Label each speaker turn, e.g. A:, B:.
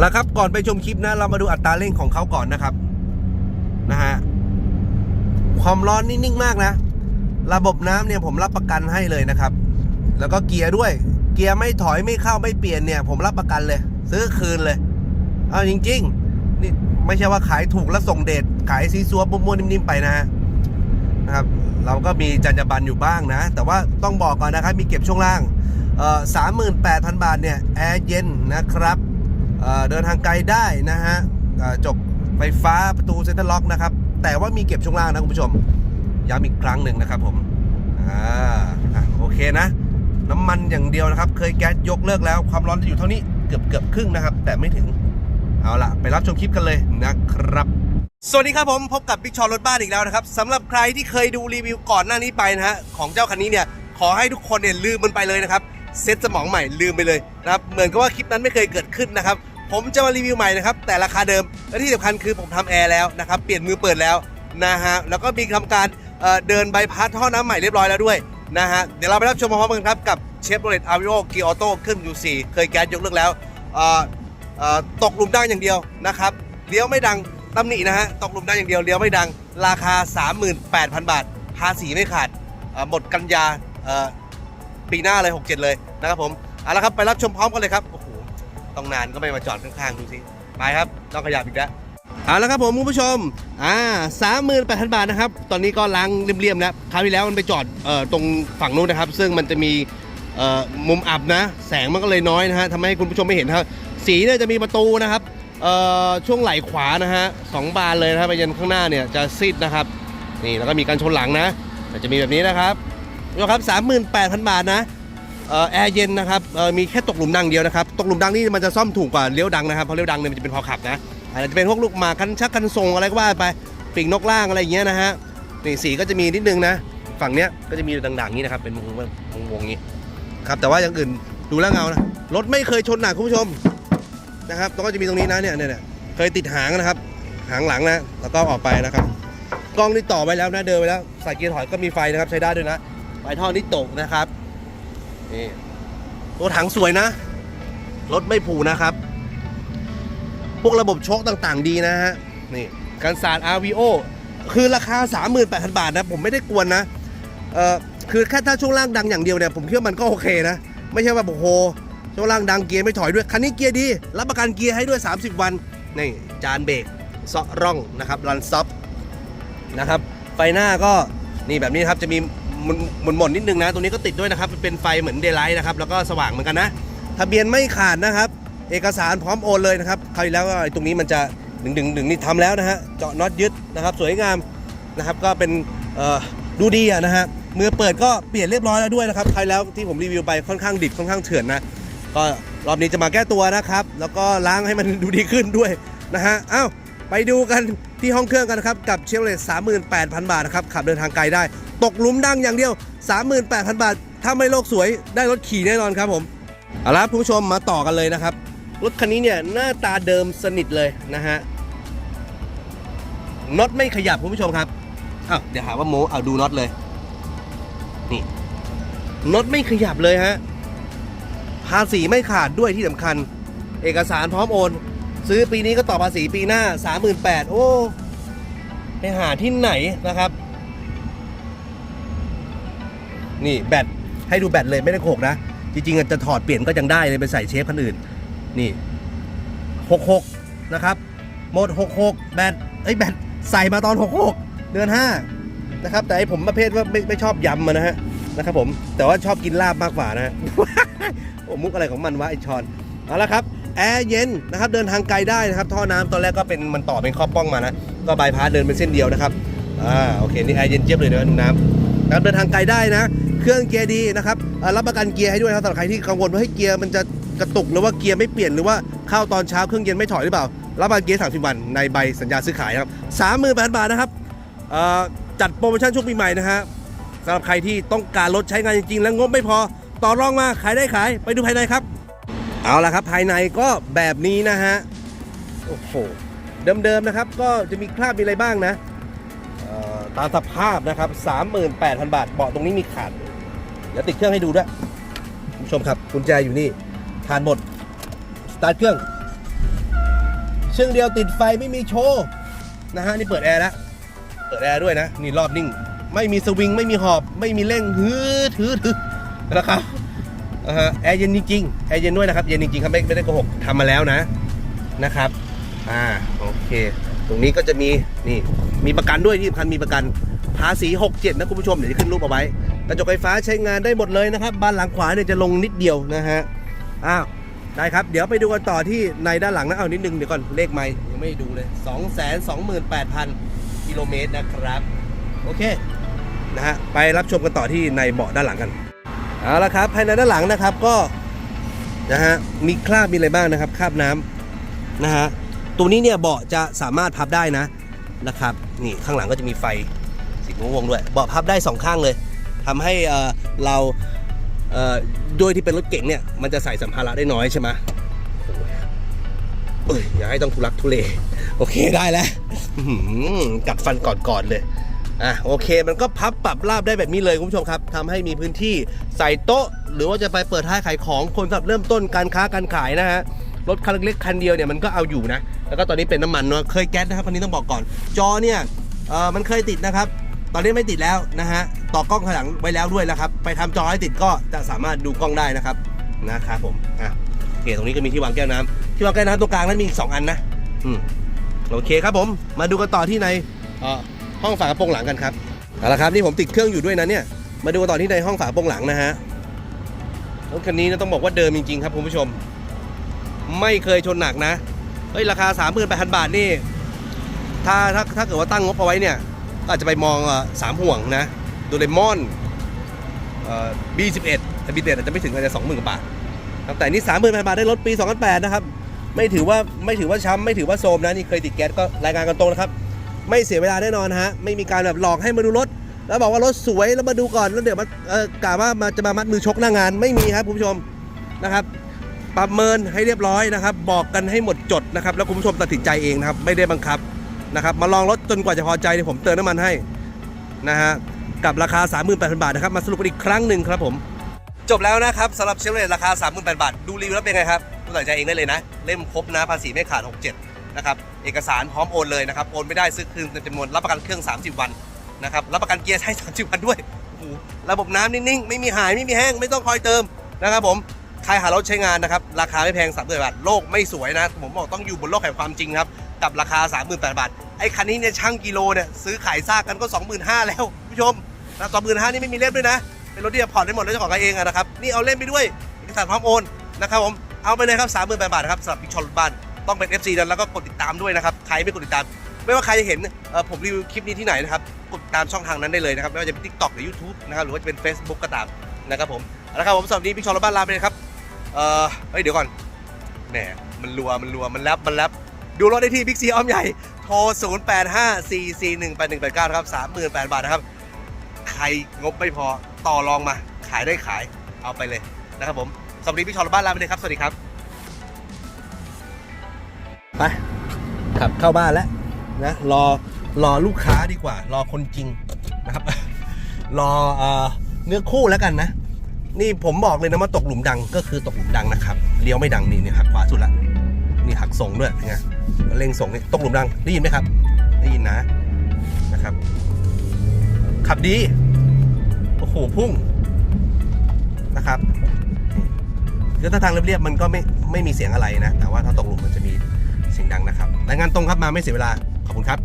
A: แล้วครับ ก่อนไปชมคลิปนะ เรามาดูอัตราเร่งของเขาก่อนนะครับ นะฮะ ความร้อนนี่นิ่งมากนะ ระบบน้ำเนี่ยผมรับประกันให้เลยนะครับ แล้วก็เกียร์ด้วย เกียร์ไม่ถอยไม่เข้าไม่เปลี่ยนเนี่ย ผมรับประกันเลย ซื้อคืนเลย เอาจริง ๆ นี่ไม่ใช่ว่าขายถูกแล้วส่งเดชขายซีซัวมัวๆนิ่มๆไปนะฮะนะครับ เราก็มีจรรยาบรรณอยู่บ้างนะ แต่ว่าต้องบอกก่อนนะครับ มีเก็บช่วงล่างเอ่อสามหมื่นแปดพันบาทเนี่ยแอร์เย็นนะครับ เดินทางไกลได้นะฮะจกไฟฟ้าประตูเซ็นทรัลล็อกนะครับ แต่ว่ามีเก็บช่วงล่างนะคุณผู้ชม ย้ำอีกครั้งหนึ่งนะครับผมอ่าโอเคนะ น้ำมันอย่างเดียวนะครับ เคยแก๊สยกเลิกแล้ว ความร้อนจะอยู่เท่านี้เกือบเกือบครึ่งนะครับ แต่ไม่ถึงเอาล่ะ ไปรับชมคลิปกันเลยนะครับ สวัสดีครับผมพบกับบิ๊กชอรถบ้านอีกแล้วนะครับสำหรับใครที่เคยดูรีวิวก่อนหน้านี้ไปนะฮะของเจ้าคันนี้เนี่ยขอให้ทุกคนเนี่ยลืมมันไปเลยนะครับเซ็ตสมองใหม่ลืมไปเลยนะครับเหมือนกับว่าคลิปนั้นไม่เคยเกิดขึ้นนะครับ ผมจะมารีวิวใหม่นะครับ แต่ราคาเดิม และที่สำคัญคือผมทำแอร์แล้วนะครับ เปลี่ยนมือเปิดแล้วนะฮะ แล้วก็มีทำการเเดินใบพัดท่อน้ำใหม่เรียบร้อยแล้วด้วยนะฮะ เดี๋ยวเราไปรับชมพร้อมกันครับกับเชฟโรเลตอาริโอเกียร์ออโต้เครื่อง U4 เคยแก๊สยกเลิกแล้วตกหลุมดังอย่างเดียวนะครับเลี้ยวไม่ดังตำหนินะฮะตกหลุมดังอย่างเดียวเลี้ยวไม่ดัง ราคา 38,000 บาท ภาษีไม่ขาดหมดกันยาปีหน้าเลย 67 เลยนะครับผมเอาละครับไปรับชมพร้อมกันเลยครับโอ้โห ต้องนานก็ไม่มาจอดข้างๆดูสิไปครับ ต้องขยับอีกแล้วเอาละครับผมคุณผู้ชม อ่า38,000บาทนะครับ ตอนนี้ก็ล้างเรียมๆแล้วคราวที่แล้วมันไปจอดเอ่อตรงฝั่งนู้นนะครับ ซึ่งมันจะมีเอ่อมุมอับนะ แสงมันก็เลยน้อยนะฮะทำให้คุณผู้ชมไม่เห็นครับ สีเนี่ยจะมีประตูนะครับเอ่อช่วงไหล่ขวานะฮะสองบานเลยนะครับไปยันข้างหน้าเนี่ยจะซีดนะครับ นี่แล้วก็มีการชนหลังนะแต่จะมีแบบนี้นะครับดูครับ38,000บาทนะ แอร์เย็นนะครับมีแค่ตกหลุมดังเดียวนะครับตกหลุมดังนี่มันจะซ่อมถูกกว่าเลี้ยวดังนะครับเพราะเลี้ยวดังเนี่ยมันจะเป็นพอขับนะอาจจะเป็นพวกลูกหมากคันชักคันทรงอะไรก็ว่าไปปีกนกล่างอะไรอย่างเงี้ยนะฮะนี่สีก็จะมีนิดนึงนะ ฝั่งเนี้ยก็จะมีด่างๆนี้นะครับเป็นวงวงวงๆนี้ครับแต่ว่าอย่างอื่นดูแล้วเงานะรถไม่เคยชนหนักคุณผู้ชมนะครับแล้วก็จะมีตรงนี้นะเนี่ยเนี่ยเนี่ยเคยติดหางนะครับ หางหลังนะแล้วก็ออกไปนะครับกล้องนี่ต่อไปแล้วนะเดินไปแล้วใส่เกียร์ถอยก็มีไฟนะครับใช้ได้ด้วยนะไฟท่อนี่ตกนะครับ นี่ตัวถังสวยนะ รถไม่ผูนะครับ พวกระบบโชคต่างๆ ดีนะฮะ นี่การสาด RVO คือราคา 38,000 บาทนะ ผมไม่ได้กวนนะเอ่อคือแค่ถ้าช่วงล่างดังอย่างเดียวเนี่ย ผมคิดว่ามันก็โอเคนะ ไม่ใช่ว่าโอ้โหช่วงล่างดังเกียร์ไม่ถอยด้วย คันนี้เกียร์ดี รับประกันเกียร์ให้ด้วย 30 วัน นี่ จานเบรกเซาะร่องนะครับรันซับนะครับ ไฟหน้าก็นี่แบบนี้ครับจะมี หมุนหมุนหมดนิดนึงนะ ตรงนี้ก็ติดด้วยนะครับ เป็นไฟเหมือนเดย์ไลท์นะครับ แล้วก็สว่างเหมือนกันนะ ทะเบียนไม่ขาดนะครับ เอกสารพร้อมโอนเลยนะครับคราวที่แล้วก็ไอ้ตรงนี้มันจะดึงดึงดึงนี่ทำแล้วนะฮะ เจาะน็อตยึดนะครับ สวยงามนะครับ ก็เป็นเอ่อดูดีอะนะฮะ มือเปิดก็เปลี่ยนเรียบร้อยแล้วด้วยนะครับคราวที่แล้วที่ผมรีวิวไปค่อนข้างดิบค่อนข้างเถื่อนนะ ก็รอบนี้จะมาแก้ตัวนะครับ แล้วก็ล้างให้มันดูดีขึ้นด้วยนะฮะ เอ้า ไปดูกันที่ห้องเครื่องกันนะครับ กับเชฟเลต38,000บาทนะครับ ขับเดินทางไกลได้ ตกหลุมดังอย่างเดียว 38,000 บาท ถ้าไม่โลกสวยได้รถขี่แน่นอนครับผม เอาละคุณผู้ชมมาต่อกันเลยนะครับ รถคันนี้เนี่ยหน้าตาเดิมสนิทเลยนะฮะน็อตไม่ขยับคุณผู้ชมครับอ้าวเดี๋ยวหาว่าโมเอาดูน็อตเลย นี่น็อตไม่ขยับเลยฮะภาษีไม่ขาดด้วยที่สำคัญ เอกสารพร้อมโอน ซื้อปีนี้ก็ต่อภาษีปีหน้า 38,000โอ้ไปหาที่ไหนนะครับ นี่แบตให้ดูแบตเลยไม่ได้โขกนะ จริงๆจะถอดเปลี่ยนก็ยังได้เลยไปใส่เชฟคันอื่น นี่ 66 นะครับโหมด 66 แบตเอ้ยแบตใส่มาตอน 66 เดือน 5 นะครับ แต่ไอ้ผมประเภทว่าไม่ไม่ชอบยำมันนะฮะนะครับผมแต่ว่าชอบกินลาบมากกว่านะฮะโอ้มุกอะไรของมันวะไอชอนเอาละครับแอร์เย็นนะครับเดินทางไกลได้นะครับ ท่อน้ำตอนแรกก็เป็นมันต่อเป็นข้อป้องมานะก็บายพาสเดินเป็นเส้นเดียวนะครับอ่าโอเคนี่แอร์เย็นเจี๊ยบเลยนะนุ่มน้ำนะครับเดินทางไกลได้นะ เครื่องเกียร์ดีนะครับรับประกันเกียร์ให้ด้วยครับสำหรับใครที่กังวลว่าให้เกียร์มันจะกระตุกหรือว่าเกียร์ไม่เปลี่ยนหรือว่าเข้าตอนเช้าเครื่องเย็นไม่ถอยหรือเปล่า รับประกันเกียร์30 วันในใบสัญญาซื้อขายครับสามหมื่นบาทนะครับจัดโปรโมชั่นช่วงปีใหม่นะฮะสำหรับใครที่ต้องการรถใช้งานจริงๆ แล้วงบไม่พอต่อรองมาขายได้ขายไปดูภายในครับ เอาละครับภายในก็แบบนี้นะฮะโอ้โหเดิมๆนะครับ ก็จะมีคราบมีอะไรบ้างนะตามสภาพนะครับ 38,000 บาทเบาะตรงนี้มีขาด เดี๋ยวติดเครื่องให้ดูด้วยคุณผู้ชมครับกุญแจอยู่นี่ผ่านหมดสตาร์ทเครื่องเชื่องเดียวติดไฟไม่มีโชว์นะฮะนี่เปิดแอร์แล้วเปิดแอร์ด้วยนะนี่รอบนิ่ง ไม่มีสวิงไม่มีหอบ ไม่มีเร่งฮือถือถือนะครับอ่าฮะแอร์เย็นจริงๆแอร์เย็นด้วยนะครับเย็นจริงๆครับไม่ไม่ได้โกหกทำมาแล้วนะนะครับอ่าโอเค ตรงนี้ก็จะมีนี่มีประกันด้วยที่สำคัญมีประกันภาษี67นะคุณผู้ชมเดี๋ยวจะขึ้นรูปเอาไว้ กระจกไฟฟ้าใช้งานได้หมดเลยนะครับบานหลังขวาเนี่ยจะลงนิดเดียวนะฮะอ้าวได้ครับ เดี๋ยวไปดูกันต่อที่ในด้านหลังนะเอานิดนึงเดี๋ยวก่อนเลขไม่ยังไม่ดูเลย2 2 8 0 0 0กิโลเมตรนะครับ โอเคนะฮะไปรับชมกันต่อที่ในเบาะด้านหลังกันเอาละครับภายในด้านหลังนะครับก็นะฮะมีคราบมีอะไรบ้างนะครับคราบน้ำนะฮะตัวนี้เนี่ยเบาะจะสามารถพับได้นะนะครับนี่ข้างหลังก็จะมีไฟสีม่วงด้วย เบาะพับได้สองข้างเลย ทำให้เราเอ่อโดยที่เป็นรถเก๋งเนี่ยมันจะใส่สัมภาระได้น้อยใช่ไหมอยเอ้ยอย่าให้ต้องทุลักทุเล โอเคได้แล้วหือกัดฟันก่อนๆเลยอะโอเคมันก็พับปรับราบได้แบบนี้เลยคุณผู้ชมครับทำให้มีพื้นที่ใส่โต๊ะ หรือว่าจะไปเปิดท้ายขายของคนสำหรับเริ่มต้นการค้าการขายนะฮะรถคันเล็กคันเดียวเนี่ยมันก็เอาอยู่นะ แล้วก็ตอนนี้เป็นน้ำมันเนาะเคยแก๊สนะครับคันนี้ต้องบอกก่อน จอเนี่ยเออมันเคยติดนะครับ ตอนนี้ไม่ติดแล้วนะฮะ ต่อกล้องข้างหลังไว้แล้วด้วยแล้วครับ ไปทำจอให้ติดก็จะสามารถดูกล้องได้นะครับ นะครับผม อะโอเคตรงนี้ก็มีที่วางแก้วน้ำที่วางแก้วน้ำตรงกลางนั้นมีอีกสองอันนะ อืม โอเคครับผม มาดูกันต่อที่ในห้องฝากระโปรงหลังกันครับ เอาละครับนี่ผมติดเครื่องอยู่ด้วยนะเนี่ย มาดูกันต่อที่ในห้องฝากระโปรงหลังนะฮะ รถคันนี้นะต้องบอกว่าเดิมจริงๆครับคุณผู้ชม ไม่เคยชนหนักนะ เฮ้ยราคา38,000บาทนี่ ถ้าถ้าถ้าเกิดว่าตั้งงบเอาไว้เนี่ย ก็อาจจะไปมองสามห่วงนะโดเรมอนเอ่อ B11 แต่ B11 อาจจะไม่ถึงอาจจะ20,000กว่าบาทครับแต่นี่30,000บาทได้รถปี2008นแปดนะครับไม่ถือว่าไม่ถือว่าช้ำไม่ถือว่าโซมนะนี่เคยติดแก๊สก็รายงานกันตรงนะครับ ไม่เสียเวลาแน่นอนฮะไม่มีการแบบหลอกให้มาดูรถ แล้วบอกว่ารถสวยแล้วมาดูก่อนแล้วเดี๋ยวมาเออกะว่ามาจะมามัดมือชกหน้างานไม่มีครับคุณผู้ชมนะครับประเมินให้เรียบร้อยนะครับ บอกกันให้หมดจดนะครับ แล้วคุณผู้ชมตัดสินใจเองนะครับ ไม่ได้บังคับ นะครับมาลองรถจนกว่าจะพอใจเดี๋ยวผมเติมน้ำมันให้นะฮะกับราคา 38,000 บาทนะครับมาสรุปอีกครั้งหนึ่งครับผมจบแล้วนะครับสำหรับเชฟเลราคา 38,000 บาท ดูรีวิวแล้วเป็นไงครับคุณตัดใจเองได้เลยนะ เล่มครบนะภาษีไม่ขาด 67 นะครับ เอกสารพร้อมโอนเลยนะครับ โอนไม่ได้ซื้อคืนเต็มจำนวนรับประกันเครื่อง 30 วันนะครับ รับประกันเกียร์ใช้30 วันด้วยโอ้โหระบบน้ำนิ่งๆ ไม่มีหายไม่มีแห้งไม่ต้องคอยเติมนะครับผม ใครหารถใช้งานนะครับ ราคาไม่แพง3 0 0 0 บาท โลกไม่สวยนะ ผมบอกต้องอยู่บนโลกแห่งความจริงครับ กับราคา 38,000 บาท ไอ้คันนี้เนี่ยช่างกิโลเนี่ยซื้อขายซากกันก็ 25,000แล้วคุณผู้ชมนะ25,000นี่ไม่มีเล่มด้วยนะ เป็นรถที่จะผ่อนได้หมดแล้วเจ้าของกันเองอะนะครับ นี่เอาเล่มไปด้วยเอกสารพร้อมโอนนะครับผม เอาไปเลยครับ38,000บาทครับสำหรับพิชอรถบ้าน ต้องเป็น FC นั้นแล้วก็กดติดตามด้วยนะครับ ใครไม่กดติดตาม ไม่ว่าใครจะเห็นเออผมรีวิวคลิปนี้ที่ไหนนะครับ กดติดตามช่องทางนั้นได้เลยนะครับ ไม่ว่าจะเป็น TikTok หรือ YouTube นะครับ หรือว่าจะเป็น Facebook ก็ตามนะครับผมเอาละครับผมสำหรับนี้พิชอรถบ้านลาไปเลยครับ เออเฮ้ยเดี๋ยวก่อน แหม มันรัว มันรัว มันแรปมันแรปดูรถได้ที่บิ๊กซีอ้อมใหญ่ โทร 0 8 5 4 4 1 8 1 8 9 ครับ 38,000 บาทนะครับ ใครงบไม่พอต่อรองมา ขายได้ขายเอาไปเลยนะครับผมสวัสดีพี่ชอลบ้านลาไปเลยครับ สวัสดีครับไปขับเข้าบ้านแล้วนะรอรอลูกค้าดีกว่า รอคนจริงนะครับ รอเนื้อคู่แล้วกันนะ นี่ผมบอกเลยนะว่าตกหลุมดังก็คือตกหลุมดังนะครับเลี้ยวไม่ดังนี่เนี่ยหักขวาสุดละนี่หักส่งด้วยไง เร่งส่งนี่ตกหลุมดังได้ยินไหมครับ ได้ยินนะนะครับ ขับดี โอ้โหพุ่งนะครับคือถ้าทางเรียบๆมันก็ไม่ไม่มีเสียงอะไรนะ แต่ว่าถ้าตกหลุมมันจะมีเสียงดังนะครับรายงานตรงครับมาไม่เสียเวลา ขอบคุณครับ